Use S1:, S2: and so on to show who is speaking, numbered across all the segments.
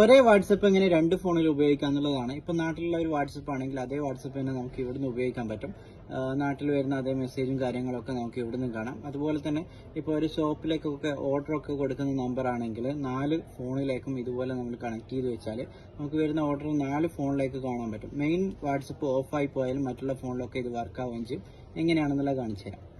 S1: ഒരേ വാട്സപ്പ് എങ്ങനെ രണ്ട് ഫോണിൽ ഉപയോഗിക്കാം എന്നുള്ളതാണ്. ഇപ്പം നാട്ടിലുള്ള ഒരു വാട്സപ്പ് ആണെങ്കിൽ അതേ വാട്സപ്പ് തന്നെ നമുക്ക് ഇവിടുന്ന് ഉപയോഗിക്കാൻ പറ്റും. നാട്ടിൽ വരുന്ന അതേ മെസ്സേജും കാര്യങ്ങളൊക്കെ നമുക്ക് ഇവിടുന്ന് കാണാം. അതുപോലെ തന്നെ ഇപ്പോൾ ഒരു ഷോപ്പിലേക്കൊക്കെ ഓർഡർ ഒക്കെ കൊടുക്കുന്ന നമ്പർ ആണെങ്കിൽ നാല് ഫോണിലേക്കും ഇതുപോലെ നമ്മൾ കണക്ട് ചെയ്ത് വെച്ചാൽ നമുക്ക് വരുന്ന ഓർഡർ നാല് ഫോണിലേക്ക് കാണാൻ പറ്റും. മെയിൻ വാട്സപ്പ് ഓഫായി പോയാലും മറ്റുള്ള ഫോണിലൊക്കെ ഇത് വർക്കാവുകയും ചെയ്യും. എങ്ങനെയാണെന്നുള്ളത് കാണിച്ചു തരാം.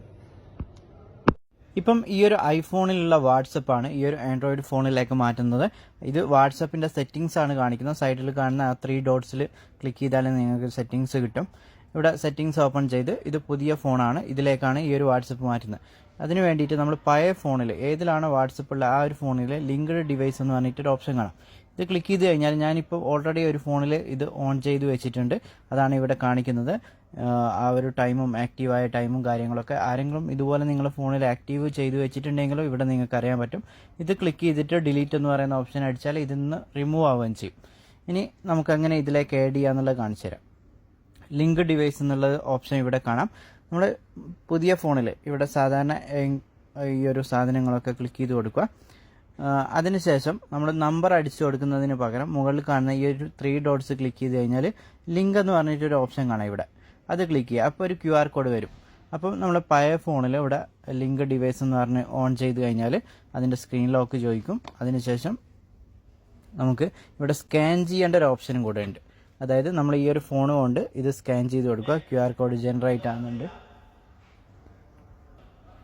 S1: ഇപ്പം ഈ ഒരു ഐഫോണിലുള്ള വാട്സപ്പ് ആണ് ഈ ഒരു ആൻഡ്രോയിഡ് ഫോണിലേക്ക് മാറ്റുന്നത്. ഇത് വാട്സപ്പിന്റെ സെറ്റിംഗ്സ് ആണ് കാണിക്കുന്നത്. സൈഡിൽ കാണുന്ന ആ ത്രീ ഡോട്ട്സിൽ ക്ലിക്ക് ചെയ്താൽ നിങ്ങൾക്ക് സെറ്റിംഗ്സ് കിട്ടും. ഇവിടെ സെറ്റിംഗ്സ് ഓപ്പൺ ചെയ്ത് ഇത് പുതിയ ഫോണാണ്. ഇതിലേക്കാണ് ഈ ഒരു വാട്സപ്പ് മാറ്റുന്നത്. അതിന് വേണ്ടിയിട്ട് നമ്മൾ പഴയ ഫോണിൽ ഏതിലാണ് വാട്സപ്പ് ഉള്ള ആ ഒരു ഫോണിൽ ലിങ്ക്ഡ് ഡിവൈസ് എന്ന് പറഞ്ഞിട്ട് ഒരു ഓപ്ഷൻ കാണാം. ഇത് ക്ലിക്ക് ചെയ്ത് കഴിഞ്ഞാൽ ഞാനിപ്പോൾ ഓൾറെഡി ഒരു ഫോണിൽ ഇത് ഓൺ ചെയ്ത് വെച്ചിട്ടുണ്ട്. അതാണ് ഇവിടെ കാണിക്കുന്നത്. ആ ഒരു ടൈമും ആക്റ്റീവായ ടൈമും കാര്യങ്ങളൊക്കെ ആരെങ്കിലും ഇതുപോലെ നിങ്ങൾ ഫോണിൽ ആക്റ്റീവ് ചെയ്തു വെച്ചിട്ടുണ്ടെങ്കിലും ഇവിടെ നിങ്ങൾക്ക് അറിയാൻ പറ്റും. ഇത് ക്ലിക്ക് ചെയ്തിട്ട് ഡിലീറ്റ് എന്ന് പറയുന്ന ഓപ്ഷൻ അടിച്ചാൽ ഇതിൽ നിന്ന് റിമൂവ് ആവുകയും ചെയ്യും. ഇനി നമുക്കങ്ങനെ ഇതിലേക്ക് ആഡ് ചെയ്യാന്നുള്ളത് കാണിച്ചു തരാം. ലിങ്ക് ഡിവൈസ് എന്നുള്ള ഓപ്ഷൻ ഇവിടെ കാണാം. നമ്മൾ പുതിയ ഫോണിൽ ഇവിടെ സാധാരണ ഈ ഒരു സാധനങ്ങളൊക്കെ ക്ലിക്ക് ചെയ്ത് കൊടുക്കുക. അതിനുശേഷം നമ്മൾ നമ്പർ അടിച്ചു കൊടുക്കുന്നതിന് പകരം മുകളിൽ കാണുന്ന ഈ ഒരു ത്രീ ഡോട്ട്സ് ക്ലിക്ക് ചെയ്ത് കഴിഞ്ഞാൽ ലിങ്ക് എന്ന് പറഞ്ഞിട്ടൊരു ഓപ്ഷൻ കാണാം ഇവിടെ. അത് ക്ലിക്ക് ചെയ്യുക. അപ്പോൾ ഒരു ക്യു ആർ കോഡ് വരും. അപ്പം നമ്മൾ പഴയ ഫോണിൽ ഇവിടെ ലിങ്ക് ഡിവൈസ് എന്ന് പറഞ്ഞ് ഓൺ ചെയ്ത് കഴിഞ്ഞാൽ അതിന്റെ സ്ക്രീൻ ലോക്ക് ചോദിക്കും. അതിനുശേഷം നമുക്ക് ഇവിടെ സ്കാൻ ചെയ്യേണ്ട ഒരു ഓപ്ഷനും കൂടെ ഉണ്ട്. അതായത് നമ്മൾ ഈ ഒരു ഫോൺ കൊണ്ട് ഇത് സ്കാൻ ചെയ്ത് കൊടുക്കുക. ക്യു ആർ കോഡ് ജനറേറ്റ് ആകുന്നുണ്ട്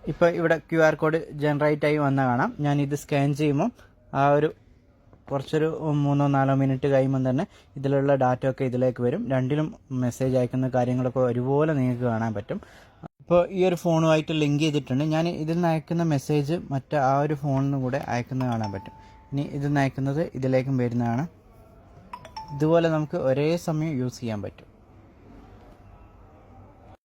S1: ഇപ്പോൾ ഇവിടെ ക്യു ആർ കോഡ് ജനറേറ്റ് ആയി വന്ന കാണാം. ഞാൻ ഇത് സ്കാൻ ചെയ്യുമ്പോൾ ആ ഒരു കുറച്ചൊരു മൂന്നോ നാലോ മിനിറ്റ് കഴിയുമ്പം തന്നെ ഇതിലുള്ള ഡാറ്റ ഒക്കെ ഇതിലേക്ക് വരും. രണ്ടിലും മെസ്സേജ് അയക്കുന്ന കാര്യങ്ങളൊക്കെ ഒരുപോലെ നിങ്ങൾക്ക് കാണാൻ പറ്റും. ഇപ്പോൾ ഈ ഒരു ഫോണുമായിട്ട് ലിങ്ക് ചെയ്തിട്ടുണ്ട്. ഞാൻ ഇതിൽ നിന്ന് അയക്കുന്ന മെസ്സേജ് മറ്റേ ആ ഒരു ഫോണിന് കൂടെ അയക്കുന്നത് കാണാൻ പറ്റും. ഇനി ഇത് നയക്കുന്നത് ഇതിലേക്കും വരുന്നതാണ്. ഇതുപോലെ നമുക്ക് ഒരേ സമയം യൂസ് ചെയ്യാൻ പറ്റും.